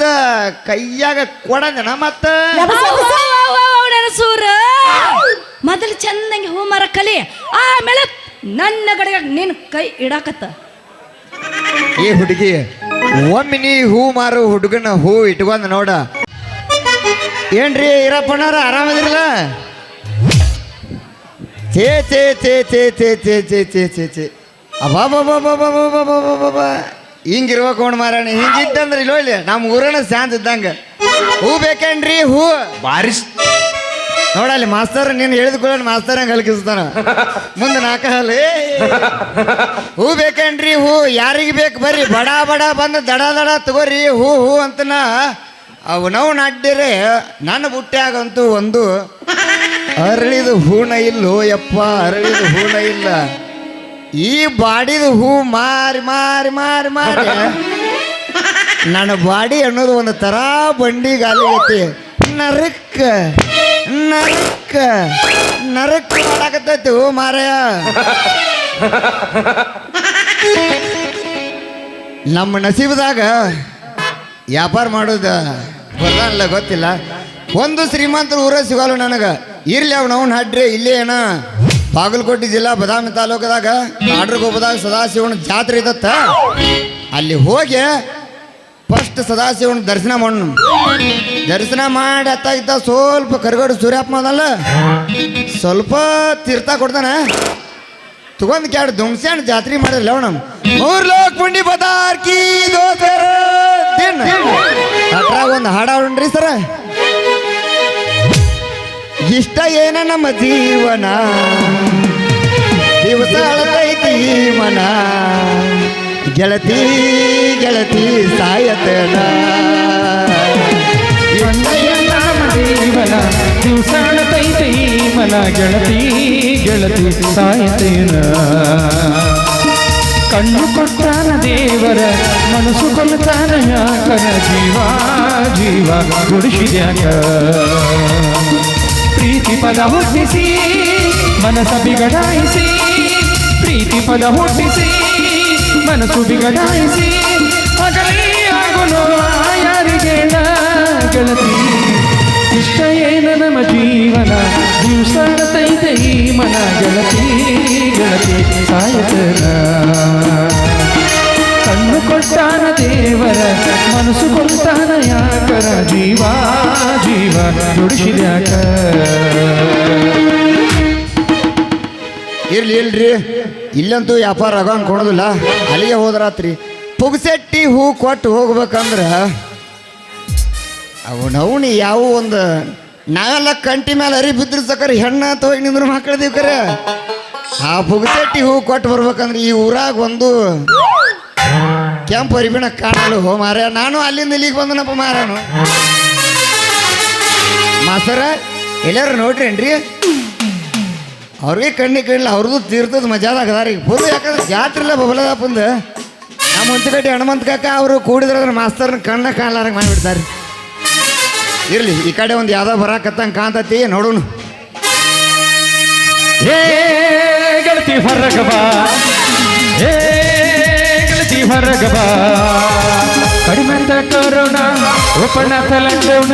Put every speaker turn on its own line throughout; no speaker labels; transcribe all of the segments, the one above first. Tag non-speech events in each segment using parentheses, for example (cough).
ಕಡ್ದ ಕೈಯಾಗ ಕೊಡದನ ಮತ್ತ?
ಸೂರ ಮೊದಲು ಚಂದಂಗೆ ಹೂ ಮರ ಕಲಿ ಆಮೇಲೆ ನನ್ನ ಗಡಿಗೆ ನಿನ್ ಕೈ ಇಡಾಕತ್ತ.
ಏ ಹುಡುಗಿ ಒಮ್ಮೆ ನೀ ಹೂ ಮಾರು ಹುಡುಗನ ಹೂ ಇಟ್ಕೊಂಡ ನೋಡ. ಏನ್ರಿ ಈರಪ್ಪಣ್ಣವ್ರ ಆರಾಮದಿರಲ್ಲ ಚೇ ಚೇ ಚೇ ಚೇ ಚೇ ಚೇ ಚೇ ಚೇ ಚೇ ಬಾ ಅಬಾಬಾಬಾಬಾಬಾಬಾಬಾಬಾಬಾ ಹಿಂಗಿರ್ಬೇಕು ನೋಡ್ ಮಾರಾಣಿ ಹಿಂಗಿದ್ದಂದ್ರೆ ಇಲ್ಲೋ ಇಲ್ಲಿ ನಮ್ಮ ಊರನ್ನ ಶಾಂತ ಇದ್ದಂಗ. ಹೂ ಬೇಕೇನ್ರಿ ಹೂ?
ಬಾರಿ
ನೋಡಲ್ಲಿ ಮಾಸ್ತರ್ ನೀನು ಹೇಳಿದ್ಕೊಳ್ಳೋಣ ಮಾಸ್ತರ್ ಹಂಗೆ ಹಲಕಿಸ್ತಾನ. ಮುಂದೆ ನಾಲ್ಕ ಹಾಲಿ ಏ. ಹೂ ಬೇಕೇನ್ರಿ ಹೂ? ಯಾರಿಗೆ ಬೇಕು ಬರ್ರಿ ಬಡ ಬಡ ಬಂದು ದಡ ದಡ ತಗೋರಿ ಹೂ ಹೂ ಅಂತನ. ಅವು ನಾವು ನಾಡ್ಡಿರೆ ನನ್ನ ಬುಟ್ಟ್ಯಾಗಂತೂ ಒಂದು. ಅರಳಿದ ಹೂಣ ಇಲ್ಲೋ ಯಪ್ಪ ಅರಳಿದ ಹೂಣ ಇಲ್ಲ. ಈ ಬಾಡಿದ ಹೂ ಮಾರಿ ಮಾರಿ ಮಾರಿ ಮಾರಿ. ನನ್ನ ಬಾಡಿ ಅನ್ನೋದು ಒಂದು ಥರ ಬಂಡಿ ಗಾಲಿ ಐತಿ. ನರಕ್ಕ ನರಕ್ಕ ನರಕ್ಕ ಮಾಡಾಕತ್ತೈತಿ ಹೂ ಮಾರಾಯ ನಮ್ಮ ನಸೀಬದಾಗ ವ್ಯಾಪಾರ ಮಾಡೋದ ಗೊತ್ತಲ್ಲ ಗೊತ್ತಿಲ್ಲ. ಒಂದು ಶ್ರೀಮಂತರು ಊರ ಸಿಗಲ್ಲ ನನಗೆ. ಇರ್ಲಿ ಅವ್ನು ಅವ್ನು ಹಡ್ರಿ, ಇಲ್ಲೇ ಬಾಗಲಕೋಟೆ ಜಿಲ್ಲಾ ಬದಾಮಿ ತಾಲೂಕದಾಗ ಆಡ್ರಗೊಬ್ಬದಾಗ ಸದಾಶಿವನ ಜಾತ್ರೆ ಇದ್ದತ್ತ ಅಲ್ಲಿ ಹೋಗಿ ಫಸ್ಟ್ ಸದಾಶಿವನ ದರ್ಶನ ಮಾಡು. ದರ್ಶನ ಮಾಡಿ ಅತ್ತಾಗಿದ್ದ ಸ್ವಲ್ಪ ಕರ್ಗಡ ಸೂರ್ಯಪ್ಪ ಮಾಡಲ್ಲ ಸ್ವಲ್ಪ ತೀರ್ಥ ಕೊಡ್ತಾನೆ. ತಗೊಂಡ್ ಕ್ಯಾಡ್ ದುಂಗ್ಸ್ಯಾಣ ಜಾತ್ರೆ ಮಾಡಿರ್ಲಿ ಅವಣ ಮೂರ್ ಲೋಕ್ ಪುಂಡಿ ಬದಾರ್ ಕಿ ದೋಸರ ದಿನ ಒಂದು ಹಾಡ ಸರ. ಇಷ್ಟ ಏನ ನಮ್ಮ ಜೀವನ? ದಿವಸ ಅಳತೈತಿ ಮನ. ಗೆಳತಿ ಗೆಳತಿ, ಸಾಯತನ.
ಜೀವನ ಮನ. ಗೆಳತಿ ಗೆಳತಿ, ಸಾಯತೇನ. ಕಣ್ಣು ಕೊಟ್ಟಾನ ದೇವರ, ಮನಸ್ಸು ಕೊಲ್ತಾನ ಯಾಕನ ಜೀವ? ಜೀವ ಗುಡಿಸಿದ್ಯಾಕ? ಪದ ಹುಟ್ಟಿಸಿ ಮನಸ ಬಿಗಡಾಯಿಸಿ ಪ್ರೀತಿ ಪದ ಹುಟ್ಟಿಸಿ, ಮನಸ್ಸು ಬಿಗಡಾಯಿಸಿ ಜೀವನ ದಿವಸ ತೈತೆ ಮನ, ಗೆಳತಿ ಗೆಳತಿ, ಸಾಯತನ. ಕೊಟ್ಟಾನ ದೇವರ, ಮನಸ್ಸು ಕೊಡ್ತಾನ ಯಾಕರ, ಜೀವ ಜೀವ ದುಡಿಸಿದ್ಯಾಕ
ಇರ್ಲಿ ಇಲ್ರಿ ಇಲ್ಲಂತೂ ವ್ಯಾಪಾರ ಆಗಂಗ್ ಕೊಡೋದಿಲ್ಲ. ಅಲ್ಲಿಗೆ ಹೋದ್ರಾತ್ರಿ. ಪುಗ್ಸೆಟ್ಟಿ ಹೂ ಕೊಟ್ಟು ಹೋಗ್ಬೇಕಂದ್ರ ನೌಣಿ ಯಾವ ಒಂದು ನಾವೆಲ್ಲ ಕಂಟಿ ಮೇಲೆ ಅರಿ ಬಿದ್ರ ಸಕರೆ ಹೆಣ್ಣ ಹೋಗಿ ನಿಂದ್ರು ಮಕ್ಕಳದೀವಿ ಕರೆ ಆ ಪುಗ್ಸೆಟ್ಟಿ ಹೂ ಕೊಟ್ಟು ಬರ್ಬೇಕಂದ್ರೆ ಈ ಊರಾಗ ಒಂದು ಕೆಂಪು ಅರಿಬಿಣ ಕಾಣಲು ಹೋ ಮಾರ ನಾನು ಅಲ್ಲಿಂದ ಇಲ್ಲಿಗೆ ಬಂದನಪ್ಪ ಮಾರನು ಮಾಸ್ತರ, ಎಲ್ಲಾರು ನೋಡ್ರೇನ್ರಿ? ಅವ್ರಿಗೆ ಕಣ್ಣಿ ಕಣ್ಣಿಲ್ಲ, ಅವ್ರದ್ದು ತೀರ್ಥದ ಮಜಾದಾಗ ಆಗದಾರಿ ಫುಲ್ ಯಾಕಂದ್ರೆ ಜಾತ್ರೆ ಇಲ್ಲ ಬಬಲದಪ್ಪಂದು ನಮ್ಮ ಮುಂಚಕಟ್ಟಿ ಹನುಮಂತ ಕಾಕ ಅವರು ಕೂಡಿದ್ರೆ ಅದ್ರ ಮಾಸ್ತರ್ನ ಕಣ್ಣ ಕಾಣಲಾರಂಗೆ ಮಾಡಿಬಿಡ್ತಾರೆ. ಇರ್ಲಿ, ಈ ಕಡೆ ಒಂದು ಯಾವ್ದೋ ಬರಾಕತ್ತಂಗೆ ಕಾಂತತಿ ನೋಡೋಣ
ಏ ರಗಬ ಕಡಿಮೆ ಕರೋಣ ಓಪಣ ತಲಂಗೋಣ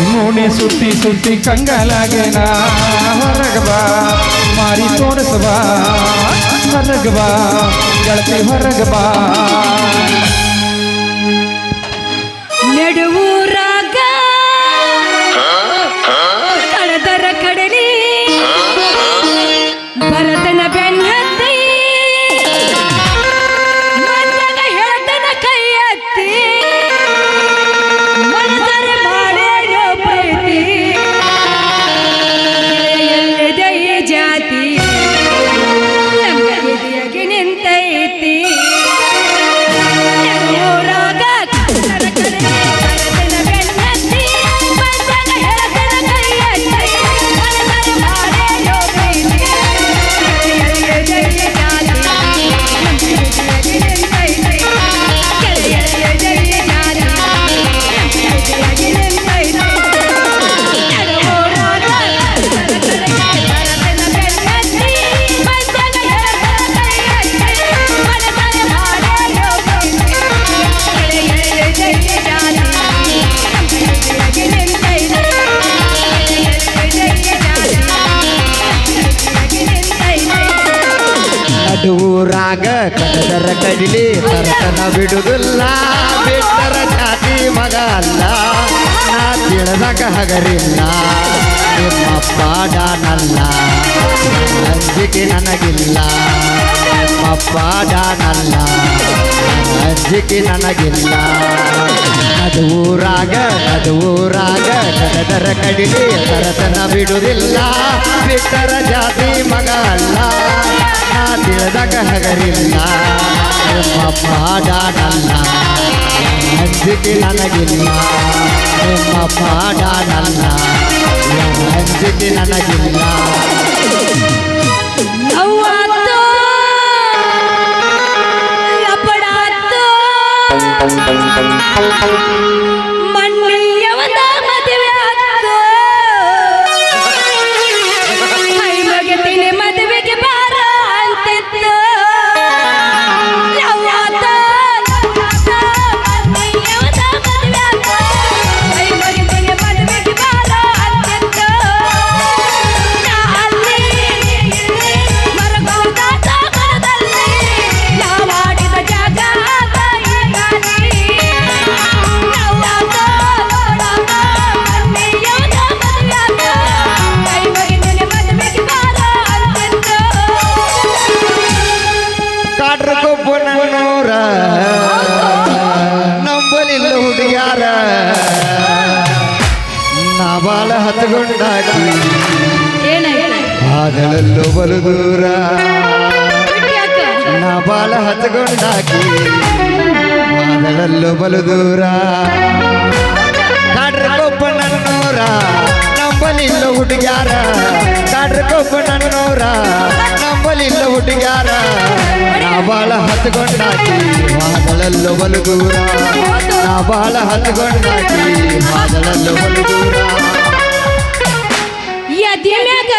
ನಿಮ್ಮೋಣಿ ಸುತ್ತಿ ಸುತ್ತಿ ಕಂಗಾಲಾಗೇನ. ಹೊರಗಬ, ಮಾರಿ ತೋರಿಸಬ. ಹೊರಗಬ ಗೆಳತಿ
ಹೊರಗಬ. ಕಡಿಲಿ
ತರತನ ಬಿಡುದಿಲ್ಲ ಬಿಟ್ಟರ ಜಾತಿ ಮಗ ಅಲ್ಲ. ನಾ ತಿಳಿದಾಗ ಹಗರಿಲ್ಲ ನಿಮ್ಮಪ್ಪ ಡಾನಲ್ಲ. ಅಂಜಿಕೆ ನನಗಿಲ್ಲ. ನಿಮ್ಮಪ್ಪ ಡಾನಲ್ಲ. ಅಂಜಿಕೆ ನನಗಿಲ್ಲ. ಅದು ರಾಗ ಕಡದರ ಕಡಿಲಿ ತರತನ ಬಿಡುವುದಿಲ್ಲ. ಬಿಟ್ಟರ ಜಾತಿ ಮಗ ಅಲ್ಲ. ನಾ ತಿಳಿದಾಗ ಹಗರಿಲ್ಲ. ನಿಮ್ಮಪ್ಪ ಡಾನಲ್ಲ. ಅಂಜಿಕೆ ನನಗಿಲ್ಲ. ನಿಮ್ಮ ಡಾನಲ್ಲ. ಅಂಜಿಕೆ ನನಗಿಲ್ಲ. Thank you. ಆದಳಲ್ಲೂ ಬಲು ದೂರ ಕಾಡ್ರ ಕೊಬ್ಬನೂರ ನಂಬಲಿಲ್ಲ ಹುಡುಗ್ಯಾರ ಕಾಡ್ರ ಕೊಬ್ಬನೂರ ನಂಬಲಿಲ್ಲ ಹುಡುಗ್ಯಾರ ನಾ ಬಾಳ ಹತ್ಕೊಂಡಾಕಿ ಮಾದಳಲ್ಲೂ ಬಲು ದೂರ ನಾ ಬಾಳ ಹತ್ಕೊಂಡಾಕಿ ಮಾದಳಲ್ಲೂ ಬಲು ದೂರ
ಎದೆ ಮ್ಯಾಗ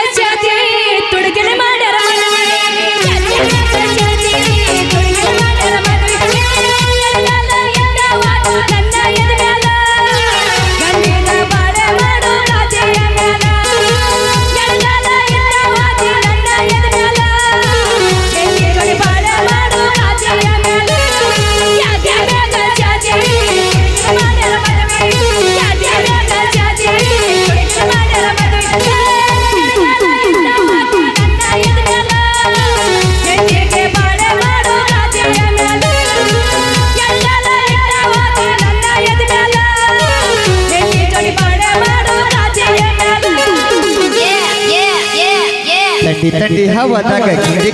ತಂಡಿ ಹವದಾಗ ಕಿಡಿ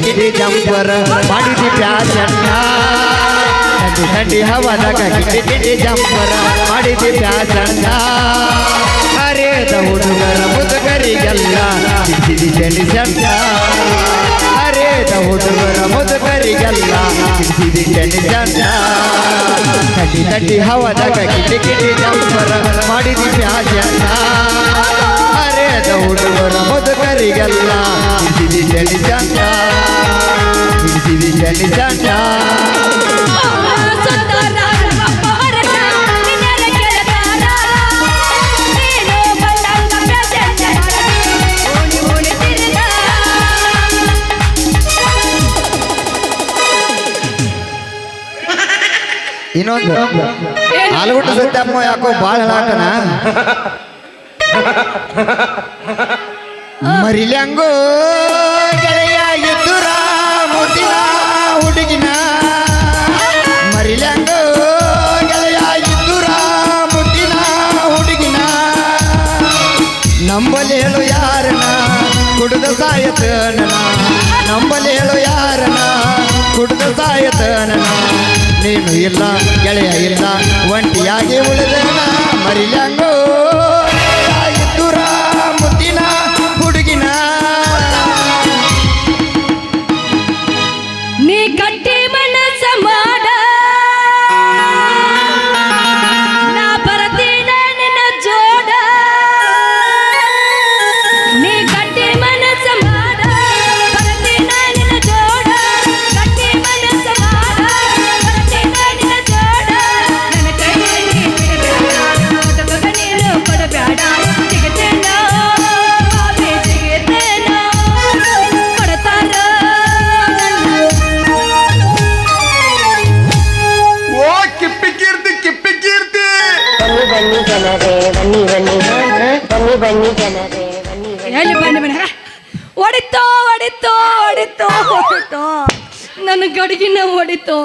ಕಿಡಿ ಜಂಪರ ಮಾಡಿದಿ ಪ್ಯಾಸನ್ನ ಹರೇದ ಹುಡುಗರ ಮುದುಗರಿಗೆಲ್ಲ ಕಿಡಿ ಚಂಡಿ ಚಂದ ಹರೇದ ಹುಡುಗರ ಮುದುಗರಿಗೆಲ್ಲ ಸಿಡಿಸಿದಿ ಚಂಡಿ ಚಂದ ತಂಡಿ ತಂಡಿ ಹವದಾಗ ಕಿಡಿ ಕಿಡಿ ಜಂಪರ ಮಾಡಿದಿ ಪ್ಯಾಸನ್ನ ಹರೇದ ಹುಡುಗರ ಮುದುಕರಿಗೆಲ್ಲ ಚಳಿ ಚಂದ ಹಿಡಿಸಿದಿ ಚಳಿ ಚಂದ
ಅವ್ವ ಸುಂದರ ಅಪ್ಪ ಹೊರಟ, ನಿನ್ನೆಲ್ಲ ಗೆಳತಾರ. ನೀನು ಬಂದಂಗ ಪ್ರೆಸೆಂಟ್ ಮಾಡಿ, ಓಣಿ ಓಣಿ ತಿರುಗ.
ಇನ್ನೊಂದು ಆಲೂಗಡ್ಡ ಸತ್ಯಮ್ಮ ಯಾಕೋ ಭಾಳ ಹೇಳಾಕನ ಮರಿಲ್ಯಾಂಗೋ ಗೆಳೆಯ ಎದ್ದುರ ಮುದಿನ ಹುಡುಗಿನ. ಮರಿಲಂಗೋ ಗೆಳೆಯ ಎದ್ದುರ ಮುದಿನ ಹುಡುಗಿನ. ನಂಬಲಿ ಹೇಳು ಯಾರನ ಕುಡಿದ ಸಾಯತನ ನಂಬಲಿ ಹೇಳು ಯಾರನ ಕುಡಿದ ಸಾಯತನ ನೀನು ಇಲ್ಲ, ಗೆಳೆಯ ಇಲ್ಲ, ಒಂಟಿಯಾಗಿ ಉಳಿದನ? ಮರಿಲ್ಯಾಂಗೋ
ನನ್ನ ಗಡಿಗಿನ ಹೊಡಿತು.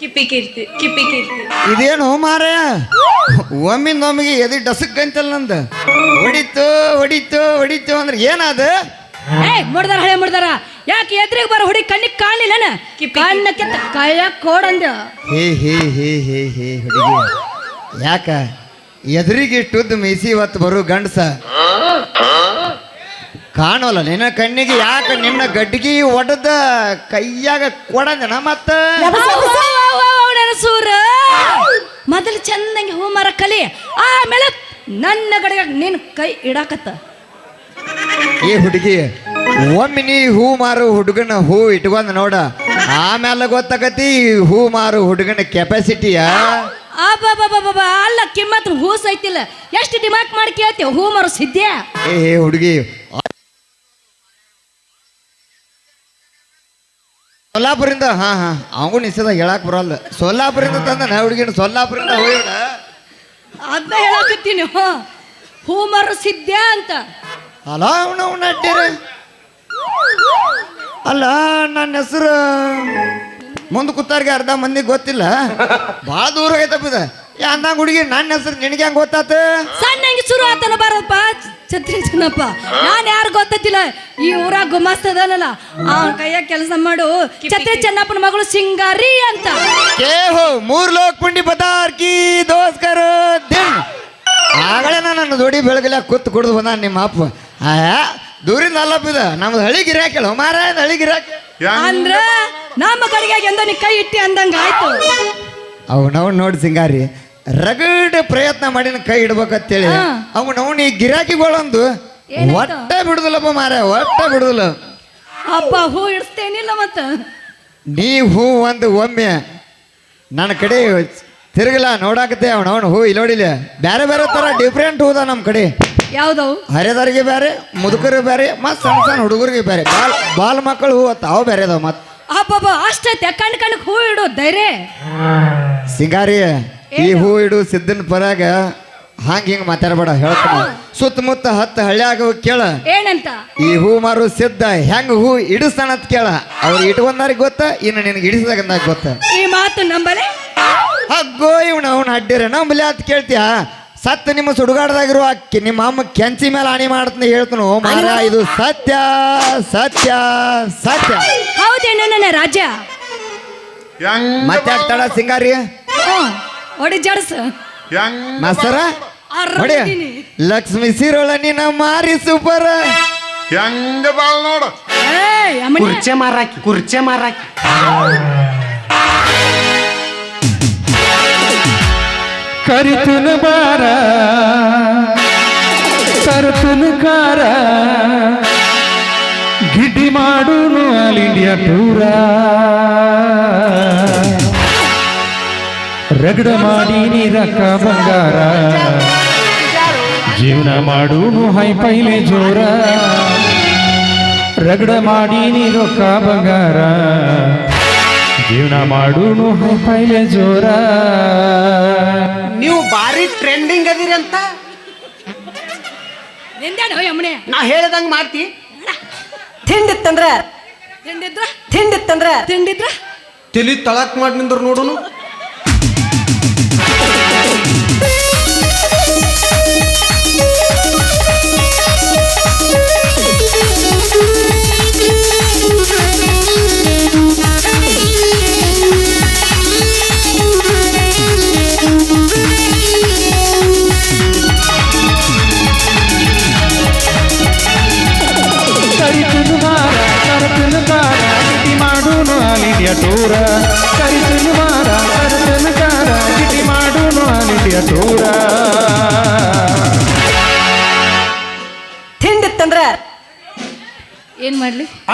ಕಿಪ್ಪಿ ಕೀರ್ತಿ ಕಿಪ್ಪಿ ಕೀರ್ತಿ.
ಇದೇನು ಮಾರಾಯ? ಒಮ್ಮಿಂದ ಒಮ್ಮಿಗೆ ಎದಿ ಡಸಕ್ ಅಂತಲ್ಲ ನಂದು. ಹೊಡಿತು ಹೊಡಿತು ಹೊಡಿತು ಅಂದ್ರೆ ಏನಾದ?
ಏ ಮುಡ್ದಾರ ಹಳೆ ಮುಡ್ದಾರ. ಯಾಕೆ ಎದ್ರಿಗೆ ಬರೋ ಹುಡಿ ಕಣ್ಣಿಗೆ ಕಾಣಲಿಲ್ಲ ಕಣ್ಣ ಕೆತ್ತ ಕೈಯ ಕೋಡಂದ
ಹೇ ಹೇ ಹೇ ಹೇ ಹೇ ಹುಡುಗಿ. ಯಾಕ? ಎದುರಿಗೆ ಇಟ್ಟುದ್ದು ಮೀಸಿ ಇವತ್ತು ಬರು ಗಂಡಸ. ಕಾಣೋಲ್ಲ. ನಿನ್ನ ಕಣ್ಣಿಗೆ ಯಾಕೆ ನಿನ್ನ ಗಡ್ಗಿ ಒಡದ ಕೈಯಾಗ ಕೊಡಂದನ ಮತ್ತ?
ಸೂರ. ಮೊದಲು ಚಂದಂಗೆ ಹೂ ಮರ ಕಲಿ ಆಮೇಲೆ ನನ್ನ ಗಡಿಗೆ ನಿನ್ನ ಕೈ ಇಡಾಕತ್ತ.
ಏ ಹುಡುಗಿ ಒಮ್ಮೆ ನೀ ಹೂ ಮಾರು ಹುಡುಗನ ಹೂ ಇಟ್ಕೊಂಡ್ ನೋಡ ಆಮೇಲೆ ಗೊತ್ತಾಗತಿ ಈ ಹೂ ಮಾರು ಹುಡುಗನ ಕೆಪಾಸಿಟಿಯ
ಅಬ್ಬಬ್ಬಬ್ಬಬ್ಬ ಅಲ್ಲ ಕಿಮ್ಮತ್ ಹೂ ಸೈತಿಲ್ಲ ಎಷ್ಟು ಡಿಮಾಕ್ ಮಾಡಿ ಕೇಳ್ತೇವೆ ಹೂ ಮಾರು ಸಿದ್ಯಾ
ಏ ಹುಡುಗಿ ಸೊಲ್ಲಾಪುರಿಂದ ಹಾ ಹಾ. ಅವಂಗೂ ನಿಶ್ಚದ ಹೇಳಕ್ ಬರಲ್ಲ. ಸೊಲ್ಲಾಪುರಿಂದ ತಂದ ಹುಡುಗಿನ ಸೊಲ್ಲಾಪುರಿಂದ ಹೋಗಿಡ
ಅದ್ನ ಹೇಳಕತ್ತೀನಿ ಹೋ ಹೂ ಮರು ಸಿದ್ಯಾ ಅಂತ.
ಅಲ್ಲ ಅವನು ಅವನ ಅಡ್ಡಿರ. ಅಲ್ಲ ನನ್ನ ಹೆಸರು ಮುಂದೆ ಕೂತಾರ್ಗೆ ಅರ್ಧ ಮಂದಿ ಗೊತ್ತಿಲ್ಲ. ಭಾಳ ದೂರ ಆಗೈತಪ್ಪ ಯಾ ಅಂದಂಗ ಹುಡುಗಿ ನನ್ನ ಹೆಸರು ನಿನಗೆ ಹೆಂಗೆ ಗೊತ್ತಾತ?
ಸಣ್ಣಂಗೆ ಶುರು ಆತನ ಬಾರಪ್ಪ. ಛತ್ರಿ ಚನ್ನಪ್ಪ ನಾನು ಯಾರು ಗೊತ್ತಿಲ್ಲ ಈ ಊರಾಗ ಗುಮಾಸ್ತದಲ್ಲ ಅವನ ಕೈಯ ಕೆಲಸ ಮಾಡು. ಛತ್ರಿ ಚೆನ್ನಪ್ಪನ ಮಗಳು ಸಿಂಗಾರಿ ಅಂತ.
ಹೋ ಮೂರ್ ಲೋಕ್ ಪುಂಡಿ ಪದಾರ್ಕಿ ದೋಸ್ಕರ ದಿನ್. ಆಗಲೇ ನಾನು ನನ್ನ ದೊಡಿ ಬೆಳಗಿಲ್ಲ ಕೂತ್ ಕುಡ್ದು ಬಂದ ನಿಮ್ಮ ಅಪ್ಪ. ಆಯಾ ದೂರಿಂದ ಅಲ್ಲಪ್ಪಿದ. ನಮ್ದು ಹಳಿ ಗಿರಾಕಿಲ್ಲ ಮಾರ ಹಳಿ ಗಿರಾಕಿ
ಅಂದ್ರ ನಮ್ಮ ಕಡೆಗೆ ಎಂದ ನೀ ಕೈ ಇಟ್ಟಿ ಅಂದಂಗ ಆಯ್ತು?
ಅವನವ್ ನೋಡಿ ಸಿಂಗಾರಿ ರಗಡ್ ಪ್ರಯತ್ನ ಮಾಡಿ ಕೈ ಇಡ್ಬೇಕಂತೇಳಿ
ಅವನು
ಅವನು ಈ ಗಿರಾಕಿಗಳೊಂದು? ಒಟ್ಟ ಬಿಡುದಿಲ್ಲಪ್ಪ ಮಾರ ಒಟ್ಟ ಬಿಡುದಿಲ್ಲ.
ಅಪ್ಪ ಹೂ ಇಡಿಸ್ತೇನಿಲ್ಲ ಮತ್ತ?
ನೀ ಹೂ ಒಂದು ಒಮ್ಮೆ ನನ್ನ ಕಡೆ ತಿರುಗಲ ನೋಡಾಕತ್ತೆ ಅವ್ನು ಹೂ ಇಲ್ಲಿ ನೋಡಿಲ್ಲ. ಬೇರೆ ಬೇರೆ ತರ ಡಿಫ್ರೆಂಟ್ ಹೂದ ನಮ್ಮ ಕಡೆ.
ಯಾವ್ದವು?
ಹರಿದವ್ರಿಗೆ ಬೇರೆ ಮುದುಕರಿಗೆ ಬೇರೆ ಮತ್ತು ಸಣ್ಣ ಸಣ್ಣ ಹುಡುಗರಿಗೆ ಬೇರೆ ಬಾಲ್ ಬಾಲ್ ಮಕ್ಕಳು ಹೂ ಅತ್ತ ಅವು ಬೇರೆ ಅದಾವ ಮತ್ತು.
ಅಷ್ಟೇ ಅಷ್ಟೈತೆ ಕಣ್ ಕಣ್ಣಿಗೆ ಹೂ ಇಡೋ ಧೈರ್ಯ.
ಸಿಂಗಾರಿ ಈ ಹೂ ಇಡು ಸಿದ್ದನ ಪರಾಗ ಹಂಗ ಹಿಂಗ ಮಾತಾಡಬೇಡ ಹೇಳ್ತಾನ. ಸುತ್ತಮುತ್ತ ಹತ್ತು ಹಳ್ಳಿಯಾಗ ಕೇಳ.
ಏನಂತ?
ಈ ಹೂ ಮಾರು ಸಿದ್ಧ ಹೆಂಗ ಹೂ ಇಡಿಸ್ತಾನಂತ ಕೇಳ. ಅವ್ರು ಇಟ್ಕೊಂಡಾರಿಗೆ ಗೊತ್ತ ಇನ್ನು ನಿನಗೆ ಇಡಿಸಿದಾಗ ಗೊತ್ತ.
ಈ ಮಾತು ನಂಬಲೆ?
ಅಗ್ಗೋ ಇವ್ನ ಅವ್ನ ಅಡ್ಡಿರ ನಂಬಲಿ ಅಂತ ಕೇಳ್ತೀಯ? ಸತ್ತ ನಿಮ್ಮ ಸುಡುಗಾಡದಾಗಿರುವ ಅಕ್ಕಿ ನಿಮ್ಮ ಅಮ್ಮ ಕೆಂಚಿ ಮೇಲೆ ಆಣಿ ಮಾಡ್ತಾನೆ ಹೇಳ್ತನು? ಮಾರ ಇದು ಸತ್ಯ ಸತ್ಯ ಸತ್ಯ.
ಹೌದೇನ ನನ್ನ ರಾಜ
ಮತ್ತೆ ಆಗ್ತಾಳ ಸಿಂಗಾರಿ?
ಹೊಡಿ ಜಡ್ಸ.
ಮಾಸ್ತರ ಹೊಡಿ. ಲಕ್ಷ್ಮಿ ಸಿರೋಳ ನಿನ್ನ ಮಾರಿ ಸೂಪರ್.
ಹೆಂಗ ಬಾಳ್ ನೋಡು.
ಕುರ್ಚೆ ಮಾರಾಕಿ ಕುರ್ಚೆ ಮಾರಾಕಿ.
ಕರಿತನ ಬಾರ ತರ್ತನ ಕಾರ. ಗಿಡ್ಡಿ ಮಾಡುನು ಆಲ್ ಇಂಡಿಯಾ ಟೂರ ರಗಡ ಮಾಡಿ ನೀರಕ್ಕ ಬಂಗಾರ. ಜೀವನ ಮಾಡೂನು ಹೈ ಪೈಲೆ ಜೋರ. ರಗಡ ಮಾಡಿ ನೀರೊಕ್ಕ ಬಂಗಾರ. ಜೀವನ ಮಾಡೂನು ಹೈ ಪೈಲೆ ಜೋರ.
ನೀವು ಬಾರಿ ಟ್ರೆಂಡಿಂಗ್ ಅದಿರಿ ಅಂತ.
ನಿಂದೇನು
ನಾ ಹೇಳ್ದಂಗ್ ಮಾಡ್ತಿ.
ತಿಂಡಿತ್ತಂದ್ರ?
ತಿಂಡಿದ್ರ?
ತಿಂಡಿತ್ತಂದ್ರ?
ತಿಂಡಿದ್ರ?
ತಲಿ ತಳಕ್ ಮಾಡಿ ನಿಂದ್ರ ನೋಡುನು.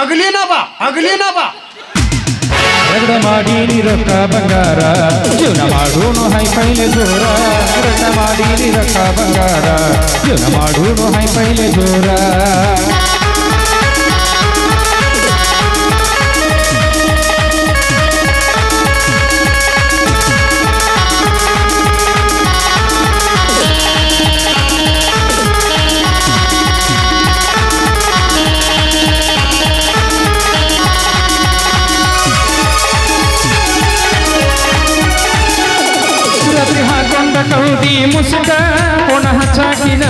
ಅಗಲಿನ ಬಾ ಅಗಲಿನ ಬಾ
ರಗಡ ಮಾಡಿ ರೊಕ್ಕ ಬಂಗಾರ. ಜೀವನ ಮಾಡೋನು ಹೈ ಪೈಲೆ ಜೋರ ರಗಡ ಮಾಡಿ ರೊಕ್ಕ ಬಂಗಾರ. ಜೀವನ ಮಾಡೋನು ಹೈ ಪೈಲೆ ಜೋರ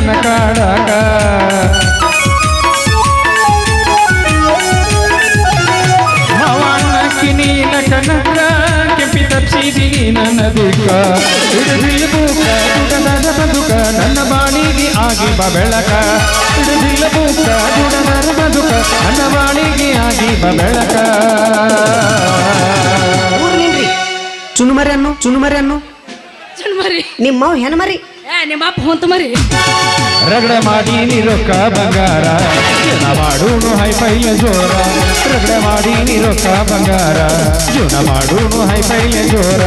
ನನ್ನ ಕಾಡಾಗ ಕಿನಿ ನೀನ ಕನಕ ಕೆಂಪಿ ತಪ್ಸಿದಿ ನನ್ನ ದುಃಖ ಹಿಡಿದಿಲ್ಲ ಬೂಕ ದುಡದ ಬದುಕ ನನ್ನ ಬಾಣಿಗೆ ಆಗಿ ಬ ಬೆಳಕ. ಹಿಡಿದಿಲ್ಲ ಬೂಕ ದುಡದ ಬದುಕ ನನ್ನ ಬಾಣಿಗೆ ಆಗಿ ಬ ಬೆಳಕ.
ಚುನುಮರಿ ಅನ್ನು ಚುನುಮರಿ ಅನ್ನು
ಮರಿ
ನಿಮ್ಮ ಹೆಣ್ಮರಿ.
ನಿಮ್ಮ ಅಪ್ಪ ಹೊಂತ ಮರಿ.
ರಗಡ ಮಾಡಿ ರೊಕ್ಕ ಬಂಗಾರ. ಜೀವನ ಹೈ ಹೈಫೈಯ ಜೋರ. ರಗಡ ಮಾಡಿ ರೊಕ್ಕ ಬಂಗಾರ. ಜೀವನ ಹೈ ಹೈಫೈಯ ಜೋರ.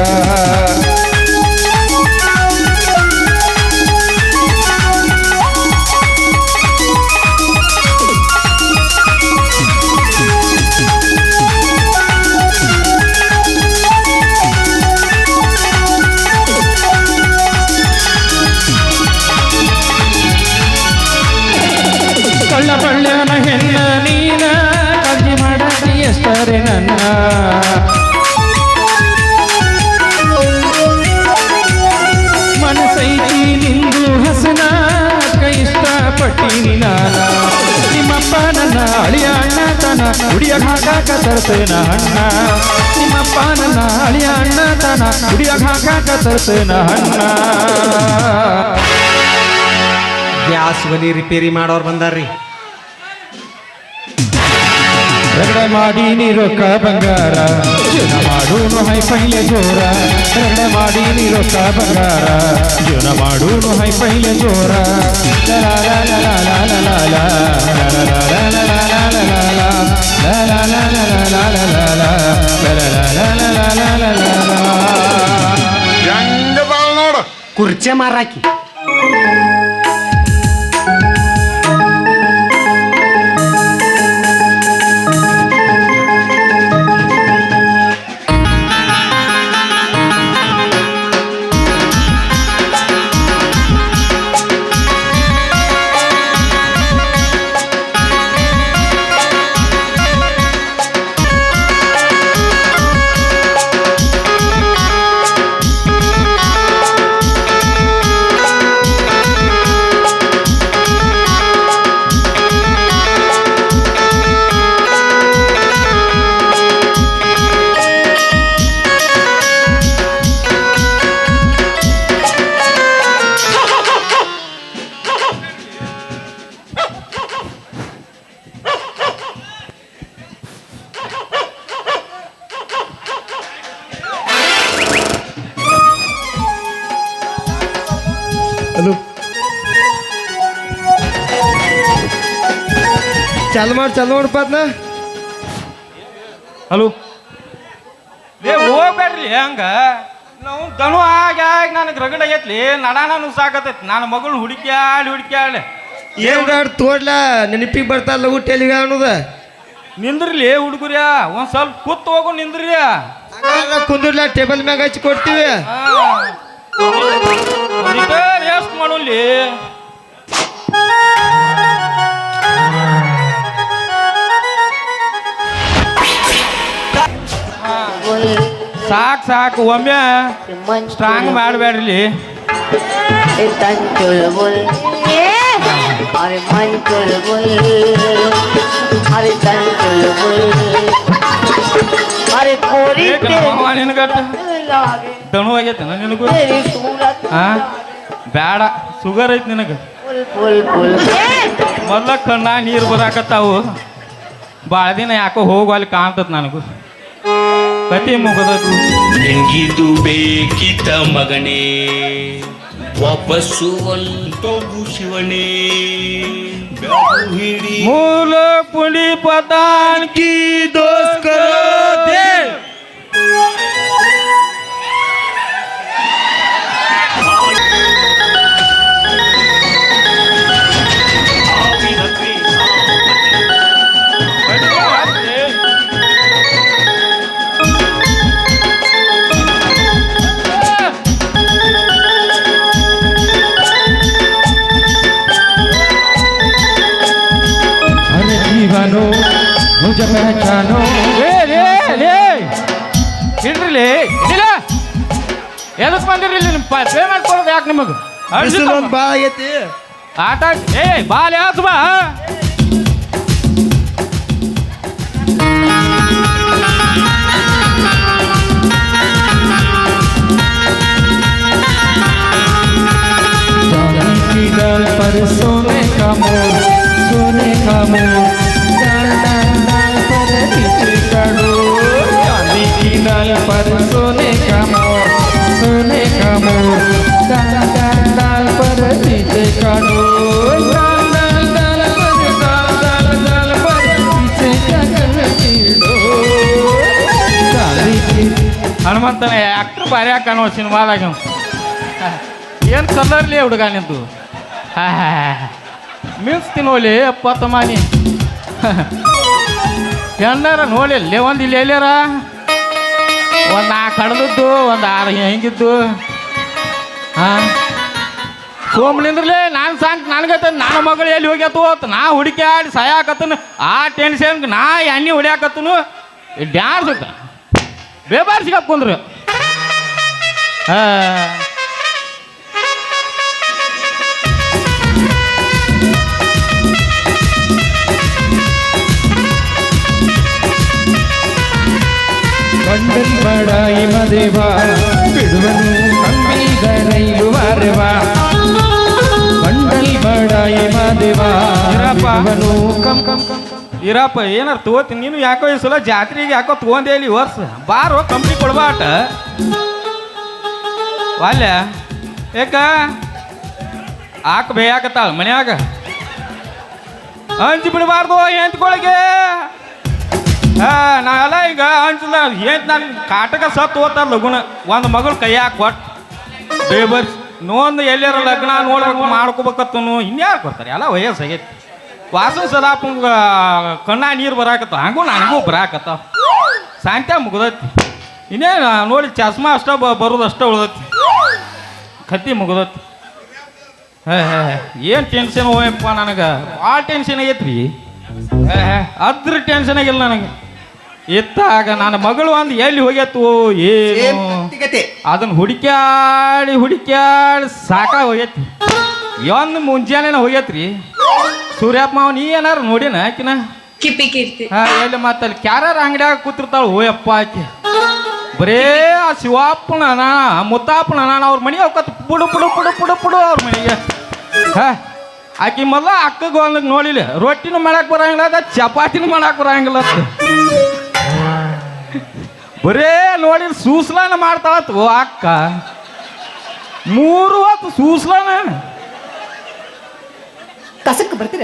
ಹುಡಿಯ ಹಾಕಾಕ ತರ್ತೇನ ಅಣ್ಣ. ನಿಮ್ಮಪ್ಪ ನನ್ನ ಅಳಿಯ ಅಣ್ಣ ತನ. ಹುಡಿಯ ಹಾಕಾಕ ತರ್ತೇನ ಅಣ್ಣ.
ಗ್ಯಾಸ್ ಒಲಿ ರಿಪೇರಿ ಮಾಡೋರು ಬಂದಾರ್ರಿ.
ರಗಡ ಮಾಡಿ ನೀ ರೊಕ್ಕ ಬಂಗಾರ ಜೀವನ ಮಾಡೂನು ಹೈಫೈಯ ಜೋರ ರಗಡ ಮಾಡಿ ನೀ ರೊಕ್ಕ ಬಂಗಾರ ಜೀವನ ಮಾಡೂನು ಹೈಫೈಯ ಜೋರ ಲಾ
ಮಾಡಿ ಚಂದ ಮಾಡಪ್ಪ ಅದನ್ನ
ಹಲೋ. ಏ ಹೋಗ್ಬೇಡ್ರಿ ಹಂಗ. ನಾವು ದನು ಆಗಿ ಆಗಿ ನನಗೆ ರಗಡ ಆಗೈತ್ಲಿ ನಡಾನ ನುಸಾಕತೈತಿ ನನ್ನ ಮಗಳು ಹುಡುಕ್ಯಾಳಿ ಹುಡುಕ್ಯಾಳಿ.
ಏನ್ ಗಾಡ್ ತೋಡ್ಲ? ನೆನಪಿಗೆ ಬರ್ತಾ ಊಟ ಎಲ್ಲಿಗೆ ಅನ್ನೋದ.
ನಿಂದ್ರಲಿ ಹುಡುಗರ್ಯ? ಒಂದ್ ಸ್ವಲ್ಪ ಕೂತ್ ಹೋಗು ನಿಂದ್ರಿ
ಕುಂದಿರ್ಲ ಟೇಬಲ್ ಮ್ಯಾಗ ಹಚ್ಚಿ ಕೊಡ್ತೀವಿ.
ಎಷ್ಟು ಮಾಡೋಲಿ. ಸಾಕು ಸಾಕು ಒಮ್ಮೆ ಸ್ಟ್ರಾಂಗ್ ಮಾಡಬೇಡ್ರಿ
tan chulbul अरे मन चुलबुल अरे तन चुलबुल अरे कोरी
ನಿನಗಟ್ಟ
लागे
ದಣು ಆಗೈತೆ ನಿನಗೂ
तेरी सूरत
ಹಾ ಬ್ಯಾಡ ಶುಗರ್ ಐತಿ ನಿನಗೆ
फुल फुल फुल
ಮೊದ್ಲ ಕಣ್ಣ ನೀರು ಬರಾಕತ್ತಾವು ಭಾಳ ದಿನ ಯಾಕೋ ಹೋಗು ಅಲ್ಲಿ ಕಾಣ್ತತ್ ನನಗೂ ಕತೆ ಮುಗದದು
ಹೆಂಗಿದು ಬೇಕಿತ್ತ ಮಗನೇ ವಾಪಸ್ಸು ಒಂದೊಬ್ಬು ಶಿವನೇ.
ಮೂಲ ಪುಡಿ ಪತಾನ್ ಕೀದೋ ನಾನು. ಇಡ್ರಿ ಎದಕ್ ಬಂದಿರಲಿ ನಿಮ್ಮ ಪೇ ಮಾಡ್ಕೊಡೋದು ಯಾಕೆ ನಿಮಗೆ? ಬಾ ಐತಿ
ಆಟ ಏ ಬಾಲ್ ಯಾವ್ದು ಬಾ? सोने का मोर सोने का amo Dal, dal, dal, părăsite ca noi Dal, dal, dal, pără, dal, dal, dal, părăsite ca ಹನುಮಂತನ ಆ್ಯಕ್ಟ್ರ್ ಭಾರಿ ಹಾಕಣ ಸಿನಿಮಾದಾಗ ಏನು ಕಲರ್ಲಿ ಹುಡುಗ ನಿಂದು ಮಿಲ್ಸ್ ತಿನ್ನೋಲಿ ಅಪ್ಪ ತಮಾನಿ ಹೆಣ್ಣಾರ ನೋಡಿ ಇಲ್ಲೇ ಒಂದು ಇಲ್ಲಿ ಎಲ್ಲಾರ ಒಂದು ನಾಲ್ಕು ಕಡ್ದದ್ದು ಒಂದು ಆರು ಹೆಂಗಿದ್ದು ಸೋಮನಿಂದ್ರಲೇ ನಾನು ಸಾಂಗ್ ನನಗತ್ತ ನನ್ನ ಮಗಳು ಎಲ್ಲಿ ಹೋಗ್ಯಾತು ಅಂತ. ನಾ ಹುಡುಕ್ಯಾಡಿ ಸಾಯಾಕತ್ತನು, ಆ ಟೆನ್ಷನ್ ನಾ ಎಣ್ಣೆ ಹೊಡ್ಯಾಕತ್ತನು. ಡ್ಯಾನ್ಸ್ ಅಂತ ಬೇಬಾರ್ಸಿಗೆ ಕುಂದ್ರು. ಹಾಂ. ಮದೇವ ಕಂಬಿಗ ರೈಲು ವಾರವ ಬಂಡಲ್ ಬಡಾಯಿ ಮದೇವ ಬಿಡುವನು ಕಂ ಕಂ ಕಂ ಇರಪ್ಪ ಏನಾರ ತಗೋತೀನಿ? ನೀನು ಯಾಕೋ ಈ ಸಲ ಜಾತ್ರೆಗೆ ಯಾಕೋ ತಗೊಂಡೇ ಇಲ್ಲಿ ವರ್ಷ? ಬಾರೋ ಕಂಪ್ನಿ ಕೊಡ್ಬಾಟ. ವಾಲ್ಯ ಏಕ? ಆಕ ಬೇಯಾಕತ್ತಾಳ ಮನ್ಯಾಗ. ಹಂಚಿ ಬಿಡಬಾರ್ದು ಎಂತ್ಕೊಳಗೆ ಹಾ ನಾವೆಲ್ಲ ಈಗ ಹಂಚಲ ಏನ್ ನಾನು ಕಾಟಕ ಸತ್ತು ಓದ್ತಾರ ಲಗುಣ ಒಂದು ಮಗಳು ಕೈಯಾಗ ಕೊಟ್ಟು. ಬೇಬರ್ಸ್, ನೋಂದು ಎಲ್ಲರ ಲಗ್ನ ನೋಡ್ಬೇಕು, ಮಾಡ್ಕೋಬೇಕತ್ತನು, ಇನ್ಯಾರು ಕೊಡ್ತಾರೆ ಎಲ್ಲ ವಯಸ್ಸಾಗೈತಿ. ವಾಸು ಸದಾಪಂಗ ಕಣ್ಣ ನೀರು ಬರಾಕತ್ತ, ಹಂಗೂ ನನಗೂ ಬರಾಕತ್ತ. ಸಾಯಂಕಾಲ ಮುಗ್ದೈತಿ. ಇನ್ನೇನು, ನೋಡಿ, ಚಸ್ಮಾ ಅಷ್ಟ ಬರೋದು ಅಷ್ಟ ಉಳ್ದೈತಿ. ಕತ್ತಿ ಮುಗ್ದೈತಿ. ಏನ್ ಟೆನ್ಷನ್ ಹೋಯಪ್ಪ ನನಗೆ? ಭಾಳ ಟೆನ್ಷನ್ ಆಗೈತ್ರಿ. ಅದ್ರ ಟೆನ್ಷನ್ ಆಗಿಲ್ಲ ನನಗೆ. ಇತ್ತಾಗ ನನ್ನ ಮಗಳು ಒಂದು ಎಲ್ಲಿ ಹೋಗ್ಯತ್ತು ಏನು? ಅದನ್ನ ಹುಡುಕ್ಯಾಡಿ ಹುಡುಕ್ಯಾಡಿ ಸಾಕ ಹೋಗ್ಯತಿ ಒಂದು ಮುಂಜಾನೆ ಹೋಗ್ಯತ್ರಿ? ಸೂರ್ಯಪ್ಪ ಮಾವ ನೀ ಏನಾರು ನೋಡಿನ ಆಕಿನ? ಹಾ ಎಲ್ಲಿ ಮತ್ತಲ್ಲಿ ಕ್ಯಾರ ಅಂಗಡಿಯಾಗ ಕೂತಿರ್ತಾಳ ಓಯಪ್ಪ ಆಕಿ. ಬರೇ ಆ ಶಿವಪ್ಪನ ಮುತ್ತಾಪ್ಪನ ಅವ್ರ ಮನೆ ಹೋಗ್ಕತ್ ಪುಡು ಪುಡು ಪುಡು ಪುಡು ಪುಡು ಅವ್ರ ಮನೆಗೆ. ಹಾ ಆಕಿ ಮೊದಲ ಅಕ್ಕಗೆ ಒಂದು ನೋಡಿಲ್ಲ. ರೊಟ್ಟಿನೂ ಮಾಡಕ್ ಬರಂಗಿಲ್ಲ ಅದ ಚಪಾತಿನೂ ಮಾಡಕ್ ಬರಂಗಿಲ್ಲ ಅಂತ ಬರೇ ನೋಡಿ ಸೂಸ್ಲಾನ ಮಾಡ್ತಾಳತ್ ಓ ಅಕ್ಕ. ಮೂರು ಹೊತ್ತು ಸೂಸ್ಲಾನ.
ಬರ್ತೀರ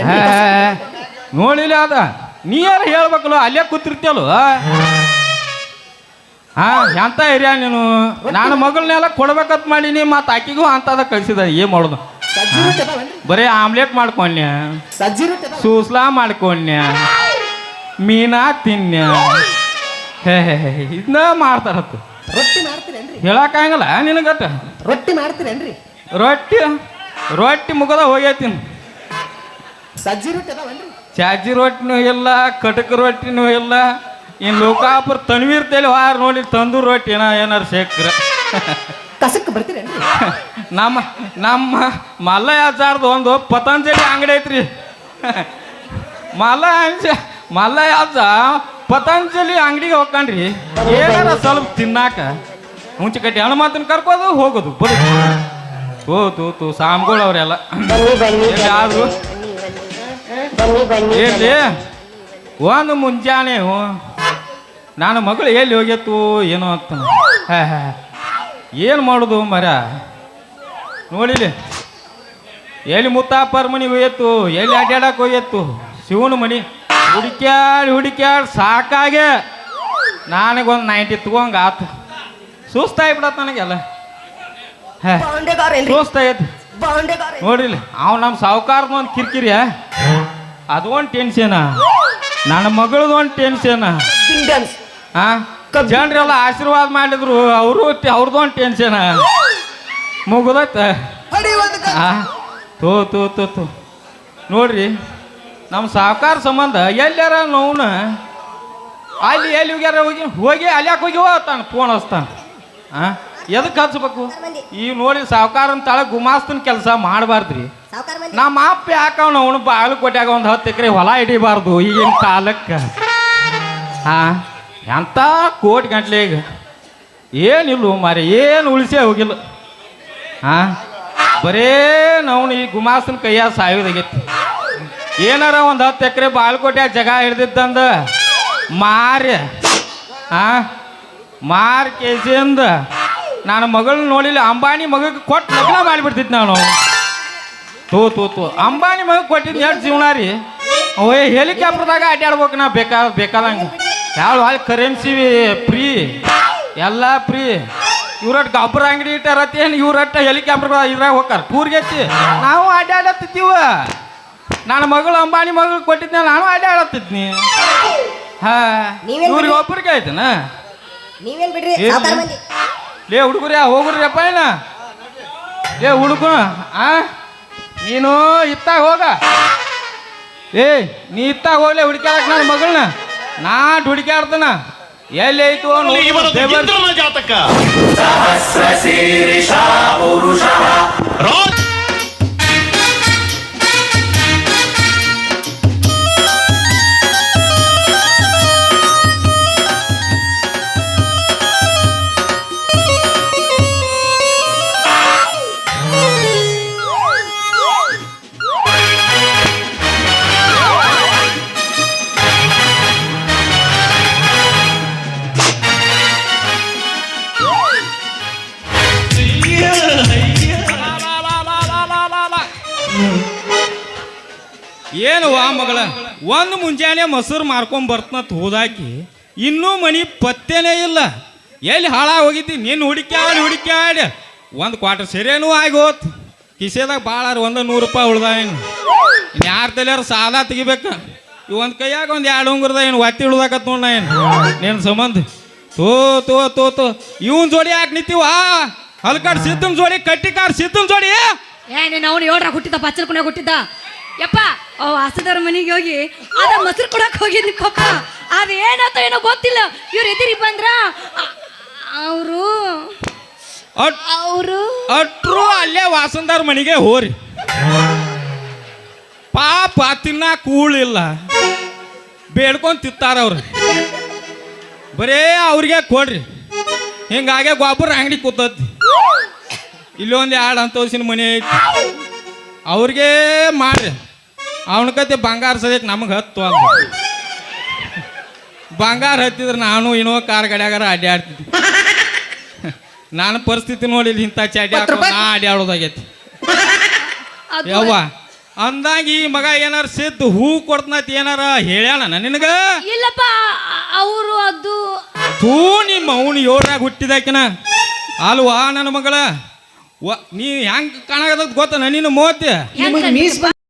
ನೋಡಿಲ್ಲ ಅದ. ನೀ ಯಾರು ಹೇಳ್ಬೇಕಲ್ಲ ಅಲ್ಲೇ ಕೂತಿರ್ತೀಯಲ್ಲ? ಹಾ ಎಂತ ಏರಿಯಾ ನೀನು? ನಾನು ಮಗಳನ್ನೆಲ್ಲ ಕೊಡ್ಬೇಕಂತ ಮಾಡೀನಿ ಮತ್ತು ಆಕಿಗೂ ಅಂತದ ಕಳ್ಸಿದ ಏನು ಮಾಡೋದು?
ಸಜ್ಜಿ ರೊಟ್ಟಿ ಅದಾವನ್ರಿ
ಬರೀ ಆಮ್ಲೆಟ್ ಮಾಡ್ಕೊಂಡ್ಯ
ಸಜ್ಜಿ ರೊಟ್ಟಿ ಅದಾವ?
ಸೂಸ್ಲಾ ಮಾಡ್ಕೊಂಡ್ಯ ಮೀನಾ ತಿನ್ಯ ಹೇ ಹೇ ಹೇ, ಇದನ್ನ ಮಾಡ್ತಾರತ್ತು
ರೊಟ್ಟಿ ಮಾಡ್ತೀರೇನ್ರಿ
ಹೇಳಕ್ಕಾಗಲ್ಲ ನಿನಗಟ್ಟ
ರೊಟ್ಟಿ ಮಾಡ್ತೀರೇನ್ರಿ
ರೊಟ್ಟಿ ರೊಟ್ಟಿ ಮುಗದ ಹೋಗೈತಿ
ಸಜ್ಜಿ ರೊಟ್ಟಿ ಅದಾವನ್ರಿ
ಚಾಜಿ ರೊಟ್ಟಿನೂ ಇಲ್ಲ ಕಟಕ ರೊಟ್ಟಿನೂ ಇಲ್ಲ. ಇನ್ನು ಲೋಕಾಪುರ ತನ್ವೀರ್ ತಲೆ ವಾರ ನೋಡಿ ತಂದೂರು ರೊಟ್ಟಿನ ಏನ ಏನಾರು ಶೇಕ್ರ (laughs)
ಕಸಕ್ ಬರ್ತೀರೇನು
ನಮ್ಮ ನಮ್ಮ ಮಲ್ಲಯಾಚಾರದ ಅಜ್ಜಾರ್ದು ಒಂದು ಪತಂಜಲಿ ಅಂಗಡಿ ಐತ್ರಿ. ಮಲ್ಲ ಅಜ್ಜ ಪತಂಜಲಿ ಅಂಗಡಿಗೆ ಹೋಗ್ಕಂಡ್ರಿ. ಏನಾರ ಸ್ವಲ್ಪ ತಿನ್ನಾಕ ಮುಂಚೆ ಕಟ್ಟಿ ಹನುಮಂತನ ಕರ್ಕೋದು ಹೋಗೋದು ಬದುಕು ತೋ ತೋ ತೋ ಸಾಮ್ಗಳು ಅವರೆಲ್ಲ.
ಯಾರು
ಏನ್ರಿ ಒಂದು ಮುಂಜಾನೆ. ನಾನು ಮಗಳು ಎಲ್ಲಿ ಹೋಗ್ಯತ್ತು ಏನೋ ಅಂತ. ಏನು ಮಾಡೋದು ಮರ? ನೋಡಿಲಿ. ಎಲ್ಲಿ ಮುತ್ತಾಪರ್ ಮನೆ ಹೋಯ್ತು ಎಲ್ಲಿ ಅಡ್ಡಾಡಕ್ಕೆ ಹೋಯ್ತು? ಶಿವನ ಮನಿ. ಹುಡುಕ್ಯಾಡಿ ಹುಡುಕ್ಯಾಡಿ ಸಾಕಾಗೆ. ನನಗೊಂದು ನೈಂಟಿ ತಗೊಂಗ ಆತು. ಸುಸ್ತಾಗ್ಬಿಡತ್ತೆ ನನಗೆಲ್ಲ. ಸುಸ್ತಾಗೈತಿ ನೋಡಿಲ್ಲ ಅವ್ ನಮ್ಮ ಸಾವುಕಾರದ ಒಂದು ಕಿರಿಕಿರಿ ಅದು ಒಂದು ಟೆನ್ಷನ್ ನನ್ನ ಮಗಳದು ಒಂದು ಟೆನ್ಷನ್ ಹಾಂ? ಜನರೆಲ್ಲ ಆಶೀರ್ವಾದ ಮಾಡಿದ್ರು ಅವರು ಅವ್ರದ್ದು ಒಂದು ಟೆನ್ಷನ್ ಮುಗುದೈತ. ತೋ ತೋ ತೋ ತೋ. ನೋಡ್ರಿ ನಮ್ಮ ಸಹಕಾರ ಸಂಬಂಧ ಎಲ್ಲಾರ ನೋವ್ನ ಅಲ್ಲಿ ಎಲ್ಲಿ ಹೋಗ್ಯಾರ ಹೋಗಿ ಹೋಗಿ ಅಲ್ಲಿ ಯಾಕೆ ಹೋಗಿ ಹೋಗ್ತಾನೆ ಫೋನ್ ಹಚ್ತಾನೆ. ಹಾಂ ಎದಕ್ಕೆ ಹಚ್ಬೇಕು? ಈ ನೋಡಿ ಸಾವುಕಾರನ ತಾಳ ಗುಮಾಸ್ತನ ಕೆಲಸ ಮಾಡಬಾರ್ದ್ರಿ. ನಮ್ಮ ಅಪ್ಪ ಯಾಕವನು ಅವನು ಬಾಗಲಕೋಟ್ಯಾಗ ಒಂದು ಹತ್ತು ಎಕರೆ ಹೊಲ ಹಿಡಿಬಾರ್ದು ಈಗಿನ ಕಾಲಕ್ಕೆ. ಹಾ ಎಂಥ ಕೋಟಿ ಗಂಟ್ಲೆ ಈಗ? ಏನಿಲ್ಲ ಮಾರಿ ಏನು ಉಳಿಸೇ ಹೋಗಿಲ್ಲ. ಹಾ ಬರೇ ನಾವು ಈ ಗುಮಾಸ್ತನ ಕೈಯಾಗ ಸಾಯೋದಾಗಿತ್ತು ಏನಾರ ಒಂದು ಹತ್ತು ಎಕರೆ ಬಾಳ್ಕೋಟೆ ಜಾಗ ಹಿಡ್ದಿದ್ದಂದ ಮಾರಿ ಆ? ಮಾರ್ ಕೇಸಿಂದ ನಾನು ಮಗಳನ್ನ ನೋಡಿಲ್ಲ, ಅಂಬಾನಿ ಮಗಕ್ಕೆ ಕೊಟ್ಟು ಲಗ್ನ ಮಾಡಿಬಿಡ್ತಿದ್ ನಾನು. ತೋ ತೋ ತೋ. ಅಂಬಾನಿ ಮಗಕ್ಕೆ ಕೊಟ್ಟಿದ್ದು ಎರಡು ಜೀವನ ರೀ? ಓಯ್ ಹೆಲಿಕಾಪ್ಟರ್ದಾಗ ಅಡ್ಡಾಡ್ಬೇಕು ನಾ ಬೇಕಾದ ಬೇಕಾದಂಗೆ. ಯಾವ ಹಾಲ್ ಕರೆನ್ಸಿ ಫ್ರೀ ಎಲ್ಲ ಫ್ರೀ ಇವ್ರಟ್ ಗೊಬ್ಬರ ಅಂಗಡಿ ಇಟ್ಟಾರತ್ತೇನು ಇವ್ರಟ್ಟ ಹೆಲಿಕಾಪ್ಟರ್ ಇದ್ರಾಗ ಹೋಗಾರ ಟೂರ್ಗೆ ಹಚ್ಚಿ ನಾವು ಅಡ್ಡಾಡತ್ತಿದ್ದೀವ ನನ್ನ ಮಗಳು ಅಂಬಾನಿ ಮಗಳು ಕೊಟ್ಟಿದ್ನ ನಾನು ಅಡ್ಡಾಡತ್ತಿದ್ನಿ ಹಾ. ಇವ್ರಿಗೆ ಒಬ್ಬರಿಗೆ ಆಯ್ತನ?
ನೀವೇನ್ ಬಿಡ್ರಿ?
ಲೇ ಹುಡುಗರ್ಯಾ ಹೋಗ್ರಪ್ಪ ಏನ? ಏ ಹುಡುಗ ಆ? ನೀನು ಇತ್ತಾಗ ಹೋಗ. ಏ ನೀ ಇತ್ತಾಗ ಹೋಗ್ಲೇ ಹುಡುಕ್ಯಾಡಕ್ ನನ್ನ ಮಗಳನ್ನ ನಾ ಹುಡುಕ್ಯಾಡ್ತಾನ ಎಲ್ಲಿ ಐತು
ಜಾತಕ.
ಮಗಳ, ಒಂದು ಮುಂಜಾನೆ ಮೊಸರು ಮಾರ್ಕೊಂಡ್ ಬರ್ತನಂತ ಹೋದಾಕಿ ಇನ್ನೂ ಮನಿ ಪತ್ತೆನೇ ಇಲ್ಲ. ಎಲ್ಲಿ ಹಾಳಾಗಿ ಹೋಗಿದ್ದಿ? ನಿನ್ನ ಹುಡುಕ್ಯಾಡಿ ಹುಡುಕ್ಯಾಡಿ. ಒಂದು ಕ್ವಾರ್ಟರ್ ಸೆರೆನೂ ಆಗಿ ಹೋತ್. ಕಿಸೆದಾಗ ಭಾಳ ಒಂದು ನೂರು ರೂಪಾಯಿ ಉಳ್ದ ಏನು ಯಾರ ತಲೆಯಾರ ಸಾಲ ತೆಗಿಬೇಕು? ಒಂದು ಕೈಯಾಗ ಒಂದು ಎರಡು ಉಂಗುರದ ಏನು ಒತ್ತಿ ಉಳ್ದಾಕತ್ ನೋಡ ಏನು. ನಿನ್ನ ಸಂಬಂಧ. ತೋ ತೋ ತೋ ತೋ. ಇವನ್ ಜೋಡಿ ಯಾಕೆ ನಿಂತೀವ? ಹಲ್ಕಾಡ್ ಸಿದ್ದನ್ ಜೋಡಿ ಕಟ್ಟಿಕಾರ ಸಿದ್ದನ್ ಜೋಡಿ?
ಏ ನೀನು ಅವನು ಏಳ್ರ ಹುಟ್ಟಿದ್ದ ಪಚ್ಚಲ್ಕೊಂಡೆ ಹುಟ್ಟಿದ್ದ? ಯಪ್ಪ ಅವ್ ಮನೆಗೆ ಹೋಗಿ ಅದ ಮೊಸರು ಕೊಡಕ್ ಹೋಗಿದ್ನಿ ಪಪ್ಪ ಅದೇನಾತ ಏನೋ ಗೊತ್ತಿಲ್ಲ. ಇವ್ರು ಎದಿರಿ ಬಂದ್ರ ಅವರು ಅವರು.
ಅಟ್ರು ಅಲ್ಲೇ ವಾಸಂದಾರ ಮನೆಗೆ ಹೋರಿ. ಪಾಪ ತಿನ್ನ ಕೂಳಿಲ್ಲ ಬೇಡ್ಕೊಂಡ್ ತಿತ್ತಾರ ಅವ್ರು. ಬರೇ ಅವ್ರಿಗೆ ಕೊಡ್ರಿ. ಹಿಂಗಾಗೆ ಗೊಬ್ಬರ ಅಂಗಡಿ ಕೂತತಿ ಇಲ್ಲೊಂದು ಎರಡು ಅಂತ ಮನೆ ಐತಿ. ಅವ್ರಿಗೆ ಮಾಡಿ. ಅವನ ಕತೆ ಬಂಗಾರ ಸದ್ಯಕ್ಕೆ ನಮಗೆ ಹತ್ತು ಅಂತ ಬಂಗಾರ ಹತ್ತಿದ್ರೆ ನಾನು ಏನೋ ಕಾರ್ ಗಡಿಯಾಗಾರ ಅಡ್ಡಾಡ್ತಿದ್ದೆ ನಾನು ಪರಿಸ್ಥಿತಿ ನೋಡಿ ಇಂಥ ಚಡ್ಡಿ ಹಾಕೊಂಡು ನಾ ಅಡ್ಡಾಡೋದಾಗೈತಿ ಯವ್ವ ಅಂದಾಗ ಈ ಮಗ ಏನಾರ ಸಿದ್ದು ಹೂ ಕೊಡ್ತನತ್ ಏನಾರ ಹೇಳ್ಯಾನ ನಿನಗ?
ಇಲ್ಲಪ್ಪ ಅವರು ಅದು
ತೂ ನಿಮ್ಮ ಅವನು ಯೋರಾಗ ಹುಟ್ಟಿದಾಕಿನ. ಅಲ್ವಾ ನನ್ನ ಮಗಳ? ನೀ ಹೆಂಗ್ ಕಾಣಾಗದ ಗೊತ್ತ ನೀನು ಮೋತಿ?
ಹೆಂಗ್